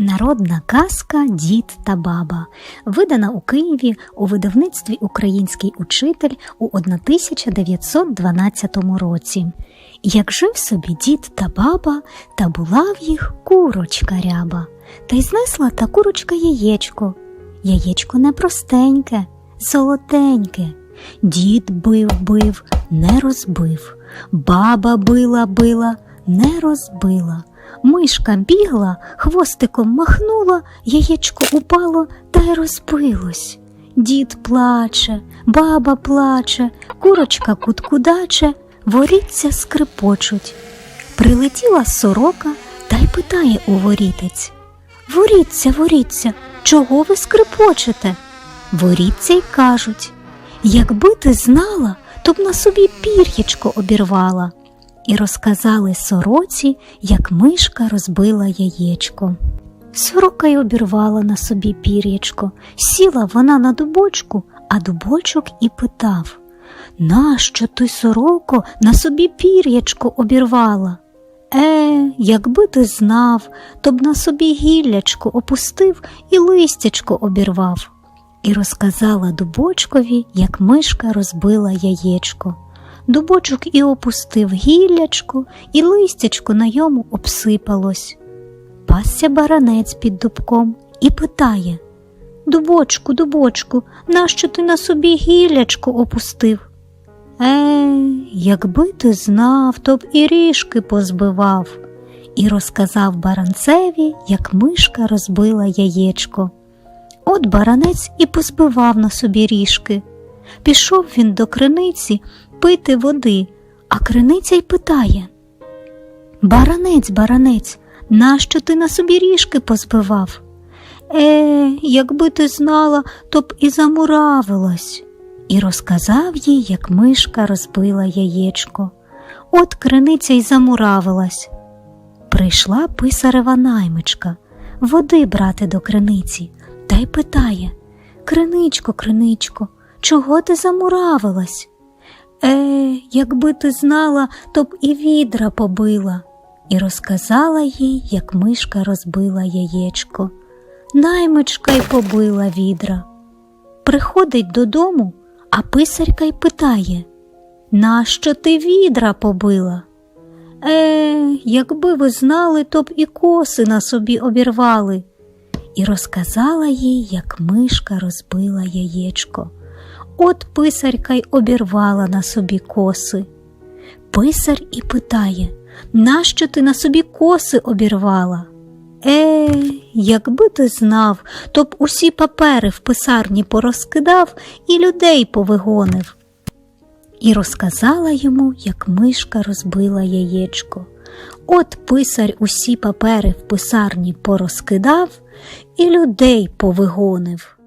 Народна казка Дід та баба, видана у Києві у видавництві Український учитель у 1912 році. Як жив собі дід та баба, та була в їх курочка ряба, та й знесла та курочка яєчко. Яєчко не простеньке, золотеньке. Дід бив, бив, не розбив. Баба била, била, не розбила. Мишка бігла, хвостиком махнула, яєчко упало та й розбилось. Дід плаче, баба плаче, курочка куткудаче, воріться скрипочуть. Прилетіла сорока та й питає у ворітець Воріться, воріться, чого ви скрипочете? Воріться й кажуть Якби ти знала, то б на собі пір'ячко обірвала. І розказали сороці, як мишка розбила яєчко. Сорока й обірвала на собі пір'ячко, сіла вона на дубочку, а дубочок і питав Нащо ти, сороко, на собі пір'ячко обірвала? Е, якби ти знав, то б на собі гіллячко опустив і листячко обірвав. І розказала дубочкові, як мишка розбила яєчко. Дубочок і опустив гіллячко, і листячко на йому обсипалось. Пасся баранець під дубком і питає Дубочку, дубочку, нащо ти на собі гіллячко опустив? Е, якби ти знав, то б і ріжки позбивав, і розказав баранцеві, як мишка розбила яєчко. От баранець і позбивав на собі ріжки. Пішов він до криниці пити води, а криниця й питає Баранець, баранець, нащо ти на собі ріжки позбивав? Е, якби ти знала, то б і замуравилась. І розказав їй, як мишка розбила яєчко. От криниця й замуравилась. Прийшла писарева наймичка води брати до криниці, та й питає Криничко, криничко, чого ти замуравилась? Е, якби ти знала, то б і відра побила, і розказала їй, як мишка розбила яєчко. Наймичка й побила відра. Приходить додому, а писарка й питає Нащо ти відра побила? Е, якби ви знали, то б і коси на собі обірвали. І розказала їй, як мишка розбила яєчко. От писарка й обірвала на собі коси. Писар і питає, нащо ти на собі коси обірвала? Е, якби ти знав, то б усі папери в писарні порозкидав і людей повигонив. І розказала йому, як мишка розбила яєчко. От писар усі папери в писарні порозкидав і людей повигонив.